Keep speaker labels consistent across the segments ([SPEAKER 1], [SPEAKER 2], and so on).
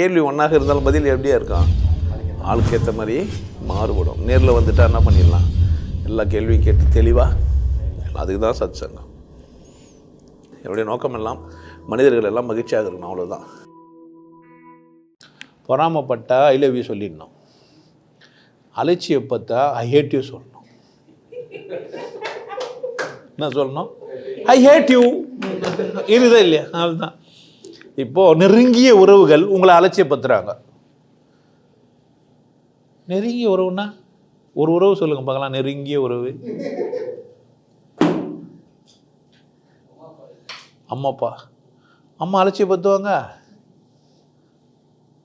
[SPEAKER 1] கேள்வி ஒன்றாக இருந்தாலும் பதில் எப்படியா இருக்கும்? ஆளுக்கு ஏற்ற மாதிரி மாறுபடும். நேரில் வந்துட்டா என்ன பண்ணிடலாம்? எல்லா கேள்வியும் கேட்டு தெளிவாக அதுக்கு தான் சத் சங்கம் என்னுடைய நோக்கம் எல்லாம் மனிதர்கள் எல்லாம் மகிழ்ச்சியாக இருக்கணும் அவ்வளோதான் பொறாமப்பட்டா ஐ லவ் யூ சொல்லிடணும். அலட்சியப்பட்டா ஐ ஹேட் யூ சொல்லணும். என்ன சொல்லணும்? ஐ ஹேட் யூ இருதா இல்லையா? அதுதான் இப்போது நெருங்கிய உறவுகள் உங்களை அலட்சியப்படுத்துகிறாங்க நெருங்கிய உறவுன்னா ஒரு உறவு சொல்லுங்க பார்க்கலாம் நெருங்கிய உறவு. அம்மாப்பா அம்மா அலட்சியப்படுத்துவாங்க.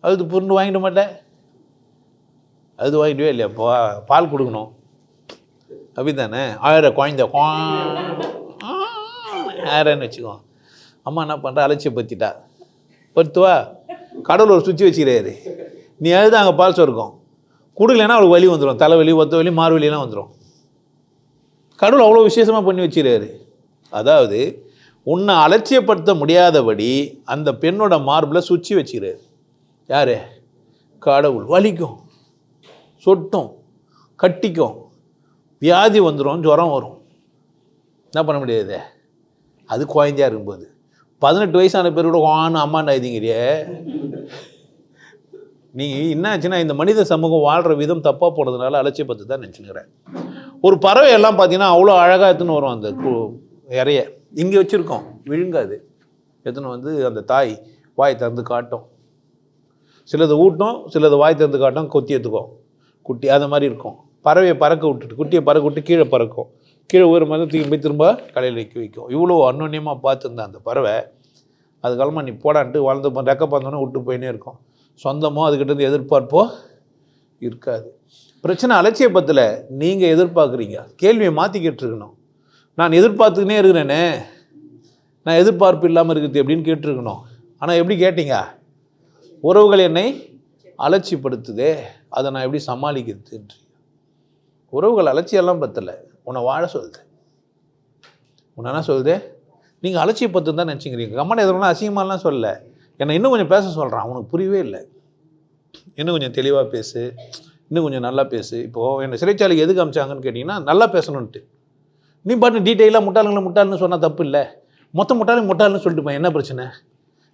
[SPEAKER 1] அது புரிந்து வாங்கிட மாட்டேன். அது வாங்கிடுவே இல்லையா? பா பால் கொடுக்கணும். அப்படிதானே ஆயிர குழந்த ஆயிரன்னு வச்சுக்கோ. அம்மா என்ன பண்ணுறா அலட்சியப்படுத்திட்டா. பத்துவா கடவுள் ஒரு சுற்றி வச்சுக்கிறாரு. நீ அழுது அங்கே பால் சொர்க்கம். கொடுக்கலன்னா அவளுக்கு வலி வந்துடும் தலைவலி ஒத்த வலி மாறு வந்துடும் கடவுள் அவ்வளோ விசேஷமாக பண்ணி வச்சுக்கிறாரு. அதாவது உன்னை அலட்சியப்படுத்த முடியாதபடி அந்த பெண்ணோட மார்பில் சுச்சி வச்சுக்கிறாரு. யார்? கடவுள். வலிக்கும். சொட்டும். கட்டிக்கும். வியாதி வந்துடும் ஜுரம் வரும். என்ன பண்ண முடியாது? அது குழந்தையா இருக்கும்போது. பதினெட்டு வயசான பேர் கூட வான்னு அம்மாண்டா இதுங்கிறியே நீங்கள் என்ன ஆச்சுன்னா இந்த மனித சமூகம் வாழ்கிற விதம் தப்பாக போனதுனால அலட்சியப்பட்டு தான் நினச்சினுக்கிறேன் ஒரு பறவை எல்லாம் பார்த்தீங்கன்னா அவ்வளோ அழகாக எடுத்துன்னு வரும் அந்த கு- இறைய. இங்கே வச்சுருக்கோம். விழுங்காது. எடுத்துன்னு வந்து அந்த தாய் வாய் திறந்து காட்டும். சிலது ஊட்டும் சிலது வாய் திறந்து காட்டும் கொத்தி எடுத்துக்கும் குட்டி அது மாதிரி இருக்கும். பறவையை பறக்க விட்டுட்டு குட்டியை பறக்க விட்டு கீழே பறக்கும். கீழே ஒரு மதத்துக்கு போய் திரும்ப கலையில் வைக்க வைக்கும். இவ்வளோ அன்னோன்யமாக பார்த்துருந்தேன் அந்த பறவை அதுக்காலமாக நீ போடான்ட்டு வாழ்ந்து போ- ரெக்க பார்த்தோன்னே விட்டு போயினே இருக்கும். சொந்தமோ அதுக்கிட்ட இருந்து எதிர்பார்ப்போ இருக்காது. பிரச்சனை அலட்சியப்பத்தில் நீங்கள் எதிர்பார்க்குறீங்க. கேள்வியை மாற்றிக்கிட்டு இருக்கணும். நான் எதிர்பார்த்துக்கினே இருக்கிறேனே. நான் எதிர்பார்ப்பு இல்லாமல் இருக்குது எப்படின்னு கேட்டிருக்கணும். ஆனால் எப்படி கேட்டீங்க? உறவுகள் என்னை அலட்சிப்படுத்துதே அதை நான் எப்படி சமாளிக்கிறது உறவுகள் அலட்சியெல்லாம் பத்தலை. உன்னை வாழ சொல்லுது. உன்னை என்ன சொல்லுது? நீங்கள் அலட்சியப்பத்து தான் நினச்சிக்கிறீங்க கம்மன் எதுனா அசிங்கமாலாம் சொல்லல. என்னை இன்னும் கொஞ்சம் பேச சொல்கிறான் அவனுக்கு புரியவே இல்லை. இன்னும் கொஞ்சம் தெளிவாக பேசு. இன்னும் கொஞ்சம் நல்லா பேசு. இப்போது என்னை சிறைச்சாலைக்கு எதுக்கு அமிச்சாங்கன்னு கேட்டிங்கன்னா நல்லா பேசணுன்ட்டு நீ பாட்டு டீட்டெயிலாக முட்டாளுங்களை முட்டாள்னு சொன்னால் தப்பு இல்லை. மொத்த முட்டாளும் முட்டாள்னு சொல்லிட்டு போய் என்ன பிரச்சனை?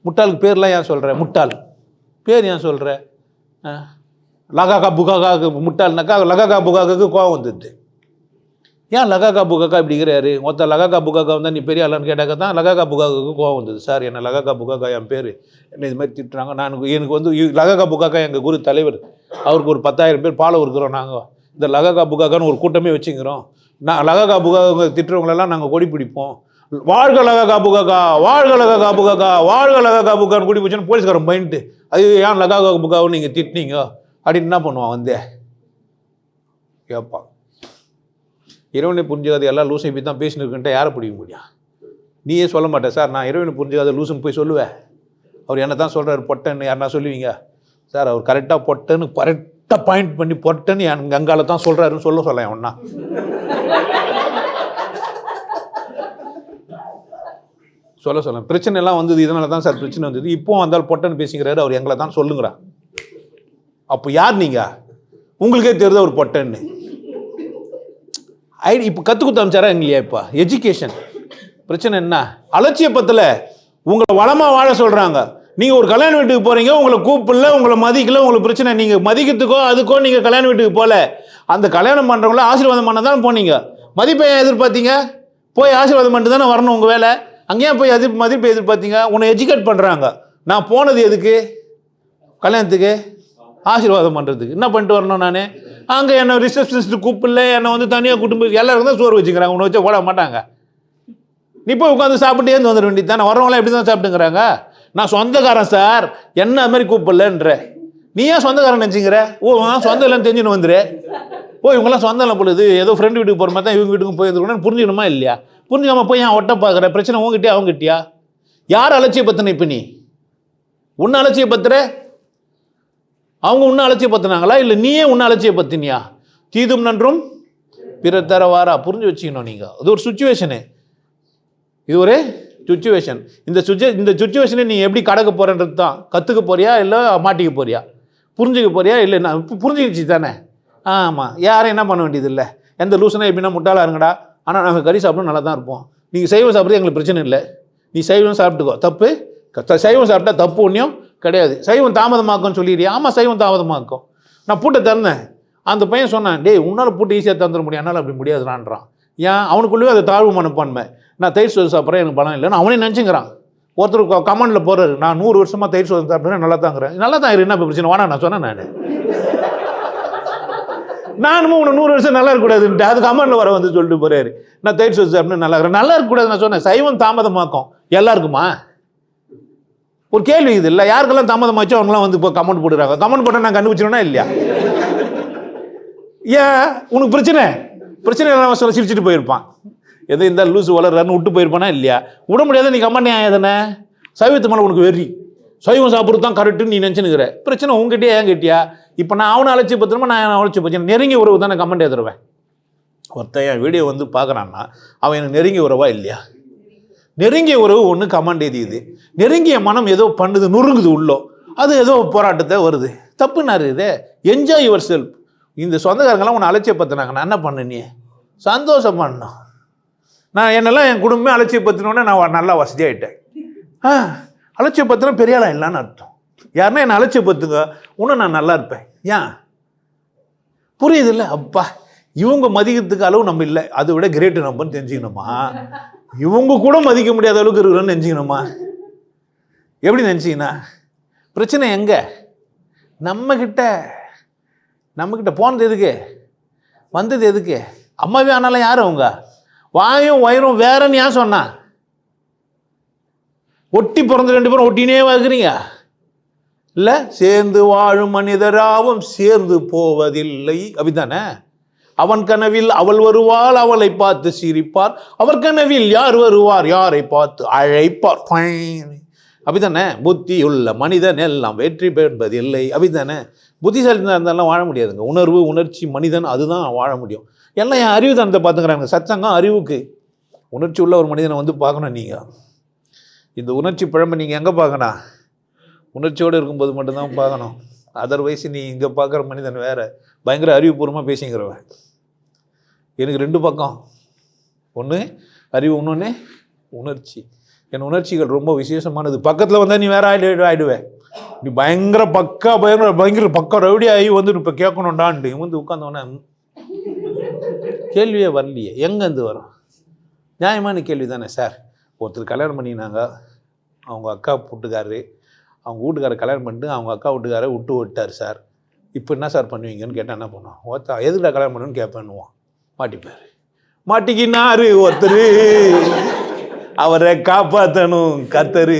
[SPEAKER 1] முட்டாளுக்கு பேர்லாம் ஏன் சொல்கிற முட்டாள். பேர் ஏன் சொல்கிற லகாக்கா புகாக்காக்கு முட்டாள்னாக்கா லகாக்கா புகாக்காக்கு கோவம் வந்துடுது. ஏன் லகாக்கா புகாக்கா இப்படிங்கிறாரு மொத்த லகாக்கா புகாக்கா வந்தால் நீ பெரிய ஆளான்னு கேட்டாக்க தான் லகாக்கா புகாக்காவுக்கு கோவம் வந்தது. சார் என்ன லகாக்கா புகாக்கா என் பேர். என்ன இது மாதிரி திட்டுறாங்க. நான் எனக்கு வந்து லகாக்கா புகாக்கா எங்கள் குரு தலைவர். அவருக்கு ஒரு பத்தாயிரம் பேர் பாலம் இருக்கிறோம் நாங்கள் இந்த லகாக்கா புகாக்கான்னு ஒரு கூட்டமே வச்சுக்கிறோம். நான் லகாக்கா புகாக்கா திட்டுறவங்களெல்லாம் நாங்கள் கொடி பிடிப்போம். வாழ்க லகாக்கா புகாக்கா வாழ்க லகாக்கா புகாக்கா வாழ்க லகாக்கா புகான்னு கூடி போச்சுன்னு போலீஸ்காரன் மைண்டு அது ஏன் லகாக்கா புகாவை நீங்கள் திட்டினீங்க? அப்படின்னு என்ன பண்ணுவான் வந்தே? கேட்பான். இறைவனை புரிஞ்சுக்காத எல்லாம் லூசை பற்றி தான் பேசின்னு யாரை பிடிக்க முடியும்? நீயே சொல்ல மாட்டேன் சார் நான் இறைவனை புரிஞ்சுக்காத லூசுன்னு போய் சொல்லுவேன். அவர் என்ன தான் சொல்கிறார் பொட்டன்னு யாருன்னா சொல்லுவீங்க? சார் அவர் கரெக்டாக பொட்டன்னு கரெக்டாக பாயிண்ட் பண்ணி பொட்டன்னு என் கங்கால தான் சொல்கிறாருன்னு சொல்ல சொல்ல ஒன்றா சொல்ல சொல்ல பிரச்சனை எல்லாம் வந்தது இதனால தான் சார் பிரச்சனை வந்தது. இப்போ வந்தால் பொட்டன்னு பேசிக்கிறாரு அவர் எங்களை தான் சொல்லுங்கிறா அப்போ யார் நீங்கள் உங்களுக்கே தெரியுது அவர் பொட்டன்னு. ஐடி இப்போ கற்றுக் கொடுத்து அமிச்சாரா இல்லையா இப்போ? எஜுகேஷன் பிரச்சனை என்ன? அலட்சியப்பத்தில் உங்களை வளமாக வாழ சொல்கிறாங்க நீங்கள் ஒரு கல்யாண வீட்டுக்கு போகிறீங்க உங்களை கூப்பிடல உங்களை மதிக்கல உங்களுக்கு பிரச்சனை நீங்கள் மதிக்கிறதுக்கோ அதுக்கோ நீங்கள் கல்யாண வீட்டுக்கு போகல அந்த கல்யாணம் பண்ணுறவங்கள ஆசீர்வாதம் பண்ண தான் போனீங்க. மதிப்பை ஏன் எதிர்பார்த்தீங்க? போய் ஆசீர்வாதம் பண்ணிட்டு தானே வரணும் உங்கள் வேலை. அங்கேயே போய் எதிர் மதிப்பை எதிர்பார்த்தீங்க. உன்னை எஜுகேட் பண்ணுறாங்க நான் போனது எதுக்கு? கல்யாணத்துக்கு ஆசீர்வாதம் பண்ணுறதுக்கு என்ன பண்ணிட்டு வரணும் நான்? அங்கே என்னை ரிசப்ஷனிஸ்ட் கூப்பிடல என்னை வந்து தனியாக குடும்பம் எல்லாருக்கும் தான் சோறு வச்சுக்கிறாங்க. உன்னை வச்சா போட மாட்டாங்க. நீ போய் உட்காந்து சாப்பிட்டு ஏந்து வந்துட வேண்டியது தானே. வரவங்களாம் எப்படி தான் சாப்பிட்டுங்கிறாங்க? நான் சொந்தக்காரன் சார். என்ன அது மாதிரி கூப்பிடலன்ற. நீ ஏன் சொந்தக்காரன் நினச்சிங்கிற ஓ நான் சொந்தம் இல்லைன்னு தெரிஞ்சுன்னு வந்துரு. ஓ இவங்கெல்லாம் சொந்தம் இல்லை பொழுது ஏதோ ஃப்ரெண்டு வீட்டுக்கு போகிற மாதிரி தான் இவங்க வீட்டுக்கும் போய் புரிஞ்சுக்கணுமா இல்லையா? புரிஞ்சுக்காம போய் ஏன் ஒட்ட பார்க்குற? பிரச்சனை உங்ககிட்டயா அவங்ககிட்டயா யார் அலட்சியப்படுத்தின இப்போ நீ? உன்னை அலட்சியப்படுத்துற? அவங்க உன்னை அலட்சியப்படுத்தினாங்களா? இல்லை நீயே உன்னை அலட்சியப்படுத்தினியா? தீதும் நன்றும் பிற தர வாரா புரிஞ்சு வச்சுக்கணும் நீங்கள் அது ஒரு சுச்சுவேஷனு. இது ஒரு சுச்சுவேஷன். இந்த சுச்சு இந்த சுச்சுவேஷனை நீ எப்படி கடக்க போகிறன்றது தான். கற்றுக்க போறியா? இல்லை மாட்டிக்க போறியா? புரிஞ்சுக்க போறியா? இல்லை நான் புரிஞ்சுக்கிச்சு தானே? ஆமாம் யாரும் என்ன பண்ண வேண்டியது இல்லை. எந்த லூசனா எப்படின்னா முட்டாளாக இருங்கடா. ஆனால் நாங்கள் கறி சாப்பிடும் நல்லா தான் இருப்போம். நீங்கள் சைவம் சாப்பிட்றது எங்களுக்கு பிரச்சனை இல்லை. நீ சைவம் சாப்பிட்டுக்கோ. தப்பு. சைவம் சாப்பிட்டா தப்பு ஒன்றையும் கிடையாது. சைவம் தாமதமாக்கும்னு சொல்லிடுறியா ஆமாம் சைவம் தாமதமாக்கும். நான் பூட்டை திறந்தேன் அந்த பையன் சொன்னான் டேய் உன்னால் பூட்டை ஈஸியாக தந்துட முடியும். என்னால் அப்படி முடியாதுடான்றான். ஏன்? அவனுக்குள்ளேயே அது தாழ்வு மனப்பான்மை. நான் தயிர் சோறு சாப்பிட்றேன் எனக்கு பலம் இல்லைன்னு அவனே நினச்சிங்கிறான். ஒருத்தர் கமெண்டில் போகிறாரு நான் நூறு வருஷமாக தயிர் சோறு சாப்பிட்றேன் நல்லா தாங்கிறேன் நல்லா தான் என்ன பிரச்சனை? வானா நான் சொன்னேன் நான். நானும் உன்னை நூறு வருஷம் நல்லா இருக்கக்கூடாதுன்ட்டு அது கமெண்டில் வர வந்து சொல்லிட்டு போகிறாரு நான் தயிர் சோறு சாப்பிட்டு நல்லா இருக்கிறேன். நல்லா இருக்கக்கூடாது நான் சொன்னேன். சைவம் தாமதமாக்கும். எல்லாருக்குமா? ஒரு கேள்வி இது இல்லை. யாருக்கெல்லாம் தாமதமாச்சோ அவங்களாம் வந்து இப்போ கமெண்ட் போடுறாங்க. கமெண்ட் போட்டால் நான் கண்டுபிடிச்சிடனா இல்லையா? ஏன்? உனக்கு பிரச்சனை? பிரச்சனை இல்லாமல் சொல்ல சிரிச்சுட்டு போயிருப்பான். எதை இந்த லூசு வளர்றான்னு விட்டு போயிருப்பானா இல்லையா? விட முடியாத நீ கமெண்ட் ஏன் தானே சைவத்து மேலே உனக்கு வெறி. சைவம் சாப்பிட்றது தான் கரெக்டுன்னு நீ நினச்சினுக்கிற பிரச்சனை உங்ககிட்டயே ஏன் கேட்டியா? இப்போ நான் அவனை அழைச்சி பத்திரமா நான் அவனை அழைச்சி பத்திரம் நெருங்கி உறவு தானே கமெண்ட் எதிர்வேன் ஒருத்தன் என் வீடியோ வந்து பார்க்குறான்னா அவன் எனக்கு நெருங்கி உறவா இல்லையா? நெருங்கிய உறவு ஒன்று கமாண்ட் எதியுது நெருங்கிய மனம் ஏதோ பண்ணுது நுறுங்குது உள்ளோ. அது ஏதோ போராட்டத்தை வருது. தப்புனாரு இது. என்ஜாய் யுவர் செல்ஃப் இந்த சொந்தக்காரங்களாம் உன்னை அலட்சியப்படுத்தினாங்க. நான் என்ன பண்ண நீ? சந்தோஷம் பண்ணணும் நான் என்னெல்லாம் என் குடும்பமே அலட்சியப்படுத்தினோடனே நான் நல்லா வசதியாயிட்டேன். ஆ அலட்சியப்படுத்தினா பெரிய ஆளாக இல்லைன்னு அர்த்தம். யாருன்னா என்னை அலட்சியப்படுத்துங்க. இன்னும் நான் நல்லா இருப்பேன். ஏன்? புரியுது இல்லை அப்பா. இவங்க மதிக்கிறதுக்கு அளவு நம்ம இல்லை. அதை விட கிரேட்டு நம்பர்னு தெரிஞ்சுக்கணுமா? இவங்க கூட மதிக்க முடியாத அளவுக்கு இருக்கிறோன்னு நினச்சிக்கணுமா எப்படி நினச்சிங்கன்னா பிரச்சனை எங்கே? நம்மக்கிட்ட நம்மக்கிட்ட போனது எதுக்கு? வந்தது எதுக்கு? அம்மாவே ஆனாலும் யார் அவங்க? வாயும் வயிறும் வேறன்னு ஏன் சொன்னா? ஒட்டி பிறந்த ரெண்டு பேரும் ஒட்டினே வாக்குறீங்க. இல்லை சேர்ந்து வாழும் மனிதராவும் சேர்ந்து போவதில்லை. அப்படித்தானே? அவன் கனவில் அவள் வருவாள் அவளை பார்த்து சிரிப்பார் அவர் கனவில் யார் வருவார் யாரை பார்த்து அழைப்பார். அப்படித்தானே புத்தியுள்ள மனிதன் எல்லாம் வெற்றி பெறுவதில்லை அப்படித்தானே புத்திசாலித்தனம் இருந்தாலும் வாழ முடியாதுங்க. உணர்வு உணர்ச்சி மனிதன் அதுதான் வாழ முடியும். எல்லாம் என் அறிவு தனத்தை பார்த்துக்கிறாங்க. சச்சங்கம் அறிவுக்கு. உணர்ச்சி உள்ள ஒரு மனிதனை வந்து பார்க்கணும் நீங்கள் இந்த உணர்ச்சி பிழம்பை நீங்கள் எங்கே பார்க்கணும்? உணர்ச்சியோடு இருக்கும்போது மட்டும்தான் பார்க்கணும். அதர்வைஸ் நீ இங்கே பார்க்குற மனிதன் வேற. பயங்கர அறிவுபூர்வமாக பேசிங்கிறவன். எனக்கு ரெண்டு பக்கம். ஒன்று அறிவு இன்னொன்று உணர்ச்சி. என் உணர்ச்சிகள் ரொம்ப விசேஷமானது. பக்கத்தில் வந்தால் நீ வேற ஆயிடு ஆயிடுவேன் நீ பயங்கர பக்கா பயங்கர பயங்கர பக்கம் ரவுடி ஆகி வந்து இப்போ கேட்கணுண்டான்ட்டு இவன் வந்து உட்காந்தவொடனே கேள்வியே வரலையே. எங்கேருந்து வரும்? நியாயமான கேள்வி தானே சார். ஒருத்தர் கல்யாணம் பண்ணினாங்க. அவங்க அக்கா வீட்டுக்காரரு. அவங்க வீட்டுக்காரர் கல்யாணம் பண்ணிட்டு அவங்க அக்கா வீட்டுக்காரை விட்டு விட்டார் சார். இப்போ என்ன சார் பண்ணுவீங்கன்னு கேட்டால் என்ன பண்ணுவோம் ஓத்தா எதுக்குடா கல்யாணம் பண்ணுன்னு கேட்பேன்னுவான். மாட்டிப்பார். மாட்டிக்கினாரு ஒருத்தர். அவரை காப்பாற்றணும் கத்தரு.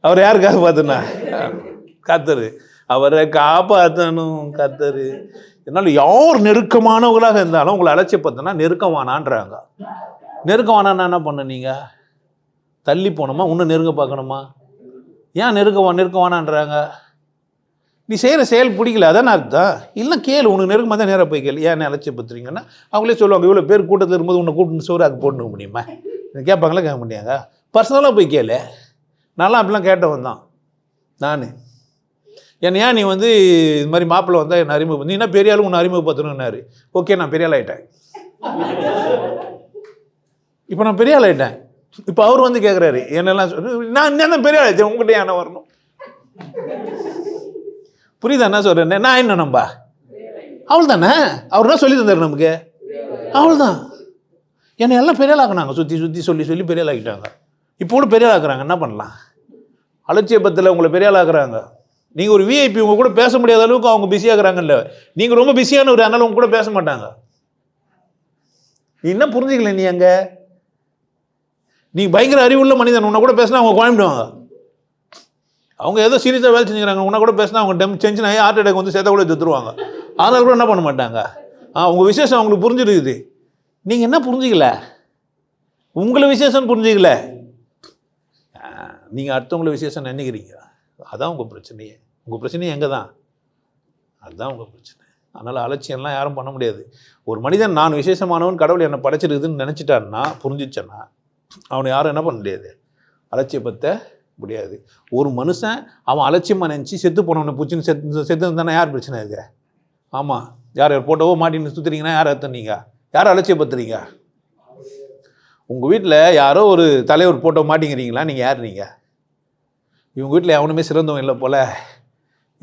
[SPEAKER 1] அவர் யார் காப்பாத்தனா? கத்தரு. அவரை காப்பாற்றணும் கத்தரு. என்னால் யார் நெருக்கமானவங்களாக இருந்தாலும் உங்களை அலட்சியப்படுத்தினா நெருக்கமானான்றாங்க. நெருக்கமானா என்ன பண்ண நீங்கள் தள்ளி போகணுமா? இன்னும் நெருங்க பார்க்கணுமா? ஏன் நெருக்கமா நெருக்கமானான்றாங்க? நீ செய்கிற செயல் பிடிக்கல அதான் அர்த்தம்? இல்லை கேளு உனக்கு நெருக்கமாக தான் நேராக போய் கேளு. ஏன் அலட்சியப்படுத்துறீங்கன்னா அவங்களே சொல்லுவாங்க இவ்வளோ பேர் கூட்டத்தில் இருக்கும்போது உன்னை கூப்பிட்டு சோறு அது போட்டுக்க முடியுமா கேட்பாங்களா கேட்க முடியாங்க பர்சனலாக போய் கேளு. நான்லாம் அப்படிலாம் கேட்டவன் தான். நான். என்னை ஏன் நீ வந்து இது மாதிரி மாப்பிள்ளை வந்தால் என்னை அறிமுகம் நீ என்ன பெரிய ஆளும் உன்னை அறிமுகப்படுத்தணும்னாரு. ஓகே நான் பெரிய ஆள் ஆயிட்டேன் இப்போ நான் பெரிய ஆள் ஆயிட்டேன் இப்போ அவர் வந்து கேட்குறாரு என்னெல்லாம் சொல்லு நான் என்ன பெரிய ஆள் உங்கள்கிட்ட என்ன வரணும். புரியுதா என்ன சொல்கிறேன் நான் என்ன நம்பா? அவள் தானே அவர் தான் சொல்லி தந்தார் நமக்கு. அவள் தான் என்னை எல்லாம் பெரியாளாக்குனாங்க. சுற்றி சுற்றி சொல்லி சொல்லி பெரியாளாக்கிட்டாங்க. இப்போ கூட பெரியாளாக்குறாங்க. என்ன பண்ணலாம்? அலட்சியப்பத்தில் உங்களை பெரியாளாக்குறாங்க. நீங்கள் ஒரு விஐபி உங்கள் கூட பேச முடியாத அளவுக்கு அவங்க பிஸியாகிறாங்கல்ல நீங்கள் ரொம்ப பிஸியான ஒரு அதனால உங்க கூட பேச மாட்டாங்க. நீ என்ன புரிஞ்சுக்கல நீ அங்கே? நீ பயங்கர அறிவுள்ள மனிதன். உன்னை கூட பேசினா அவங்க குழம்பிடுவாங்க அவங்க ஏதோ சீரியஸாக வேலை செஞ்சுக்கிறாங்க. உன்னை கூட பேசினா அவங்க டெம் டென்ஷன் ஆகி ஹார்ட் அட்டாக் வந்து சேர்த்த கூட செத்துருவாங்க அதனால கூட என்ன பண்ண மாட்டாங்க? ஆ உங்கள் விசேஷம் அவங்களுக்கு புரிஞ்சிருக்குது. நீங்கள் என்ன புரிஞ்சிக்கல? உங்களை விசேஷம் புரிஞ்சிக்கல. நீங்கள் அடுத்தவங்களை விசேஷம் நினைக்கிறீங்க. அதான் உங்கள் பிரச்சனையே. உங்கள் பிரச்சனையே எங்கே தான் அதுதான் உங்கள் பிரச்சனை. அதனால் அலட்சியம்லாம் யாரும் பண்ண முடியாது. ஒரு மனிதன் நான் விசேஷமானவன் கடவுள் என்னை படைச்சிருக்குதுன்னு நினச்சிட்டான்னா புரிஞ்சிச்சேன்னா அவனை யாரும் என்ன பண்ண முடியாது? அலட்சியப்பத்தை முடியாது. ஒரு மனுஷன் அவன் அலட்சியமாக நினச்சி செத்து போனவனை பூச்சின்னு செத்து செத்து இருந்தானே யார் பிரச்சனை இது? ஆமாம் யார் யார் போட்டோவோ மாட்டின்னு சுற்றுறீங்கன்னா யார் அர்த்தம் யார் அலட்சியப்படுத்துறீங்க? உங்கள் வீட்டில் யாரோ ஒரு தலைவர் போட்டோ மாட்டிங்கிறீங்களா? நீங்கள் யார் நீங்கள் இவங்க வீட்டில் எவனுமே சிறந்தவன் இல்லை போல்.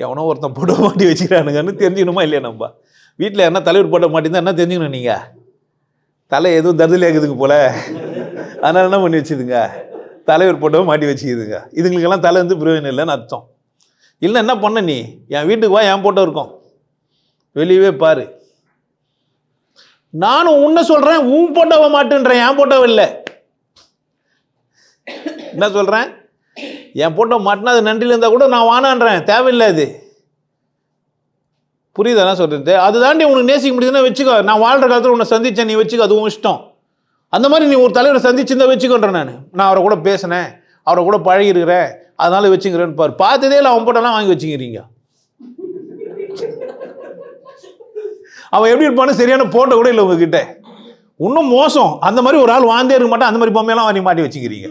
[SPEAKER 1] எவனோ ஒருத்தன் போட்டோ மாட்டி வச்சுக்கிறானுங்கன்னு தெரிஞ்சுக்கணுமா இல்லையா நம்ம? வீட்டில் என்ன தலைவர் போட்டோ மாட்டிருந்தா என்ன தெரிஞ்சுக்கணும் நீங்கள் தலை எதுவும் தருதல் இருக்குதுங்க போல். அதனால் என்ன பண்ணி வச்சுதுங்க தலைவர் போட்டோ மாட்டி வச்சுக்கிதுங்க. இதுங்களுக்கெல்லாம் தலை வந்து பிரயோஜனம் இல்லைன்னு அர்த்தம். இல்லை என்ன பண்ண நீ? என் வீட்டுக்கு வா என் போட்டோ இருக்கும். வெளியவே பாரு. நானும் உன்ன சொல்கிறேன் உன் போட்டோவை மாட்டுன்றேன் என் போட்டோவை இல்லை. என்ன சொல்கிறேன் என் போட்டோ மாட்டினா அது நன்றியில் இருந்தால் கூட நான் வானான்றேன். தேவையில்லை அது. புரியுதா சொல்கிறது அது தாண்டி உனக்கு நேசிக்க முடியுதுன்னா வச்சுக்கோ. நான் வாழ்கிற காலத்தில் உன்னை சந்திச்சேன் நீ வச்சுக்கோ அது உன் இஷ்டம். அந்த மாதிரி நீ ஒரு தலைவரை சந்திச்சிருந்தா வச்சுக்கோன்றேன் நான். நான் அவரை கூட பேசினேன். அவரை கூட பழகிருக்கிறேன். அதனால வச்சுக்கிறேன்னு பாரு. பார்த்ததே இல்லை அவன் போட்டெல்லாம் வாங்கி வச்சுக்கிறீங்க. அவன் எப்படி இருப்பான்னு சரியான போட்டோ கூட இல்லை உங்ககிட்ட. இன்னும் மோசம். அந்த மாதிரி ஒரு ஆள் வாழ்ந்தே இருக்க மாட்டான். அந்த மாதிரி பொம்மையெல்லாம் வாங்கி மாட்டி வச்சுக்கிறீங்க.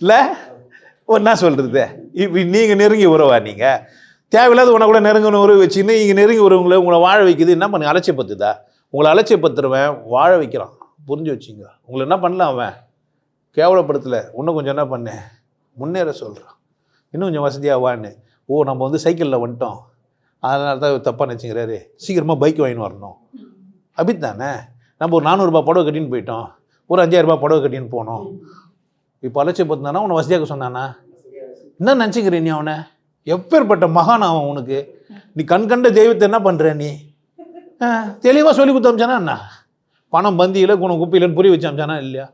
[SPEAKER 1] இல்லை? என்ன சொல்கிறது இப்போ நீங்கள் நெருங்கி உறவா நீங்கள் தேவையில்லாத உன கூட நெருங்கின உறவு வச்சுன்னு இங்கே நெருங்கி உறவுங்களை உங்களை வாழ வைக்குது. என்ன பண்ணுங்க அலட்சியப்படுத்துதா? உங்களை அலட்சியப்படுத்துறவன் வாழ வைக்கிறான். புரிஞ்சு வச்சுங்க. உங்களை என்ன பண்ணலாம் அவன்? கேவலப்படுத்தலை. இன்னும் கொஞ்சம் என்ன பண்ணு? முன்னேற சொல்கிறான் இன்னும் கொஞ்சம் வசதியாக வான்னு. ஓ நம்ம வந்து சைக்கிளில் வந்துட்டோம். அதனால தான் தப்பாக நினச்சிக்கிறாரு. சீக்கிரமாக பைக் வாங்கின்னு வரணும். அப்படித்தானே? நம்ம ஒரு நானூறுரூபா புடவை கட்டின்னு போயிட்டோம். ஒரு அஞ்சாயிரரூபா புடவை கட்டின்னு போனோம். இப்போ அலட்சியப்படுத்தினானா? உன்னை வசதியாக சொன்னானா? என்ன நினச்சிக்கிற நீ அவனை? எப்பேற்பட்ட மகான் அவன் உனக்கு. நீ கண் கண்ட தெய்வத்தை என்ன பண்ணுற நீ? தெளிவாக சொல்லி கொடுத்து அமிச்சானா என்ன? பணம் பந்தியில் குணம் குப்பையிலன்னு புரிய வச்சு அமிச்சானா இல்லையா?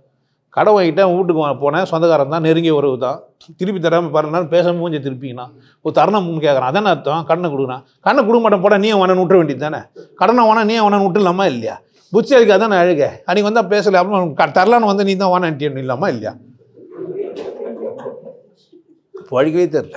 [SPEAKER 1] கடை வாங்கிட்டேன் வீட்டுக்கு போனேன். சொந்தக்காரன் தான் நெருங்கிய உறவு தான். திருப்பி தராமல் பாருனாலும் பேசாமல் மூஞ்சி திருப்பிங்கண்ணா ஒரு தருணம் கேட்குறான் அதானே அர்த்தம்? கடனை கொடுக்குறான். கடனை கொடுக்க மாட்டேன் போட நீ அவனை விட்டுற வேண்டியது தானே? கடனை வானா நீ அவனை விட்டுலாமா இல்லையா? புத்திசாலிக்கு அதானே அழுக. அன்றைக்கி வந்தால் பேசலை அப்புறம் க- தரலான்னு வந்து நீ தான் வானான்ட்டியன்னு இல்லாமா இல்லையா? வழிக்கவே தெரில